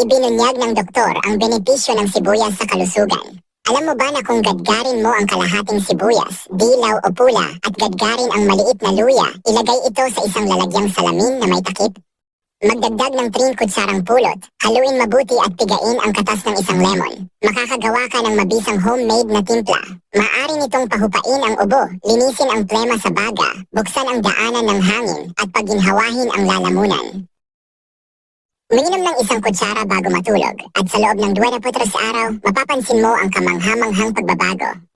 Ibinunyag ng doktor ang benepisyo ng sibuyas sa kalusugan. Alam mo ba na kung gadgarin mo ang kalahating sibuyas, dilaw o pula, at gadgarin ang maliit na luya, ilagay ito sa isang lalagyang salamin na may takip? Magdagdag ng 3 kutsarang pulot, haluin mabuti at pigain ang katas ng isang lemon. Makakagawa ka ng mabisang homemade na timpla. Maaari nitong pahupain ang ubo, linisin ang plema sa baga, buksan ang daanan ng hangin, at paginhawahin ang lalamunan. Uminom ng isang kutsara bago matulog at sa loob ng 23 araw, mapapansin mo ang kamanghamanghang pagbabago.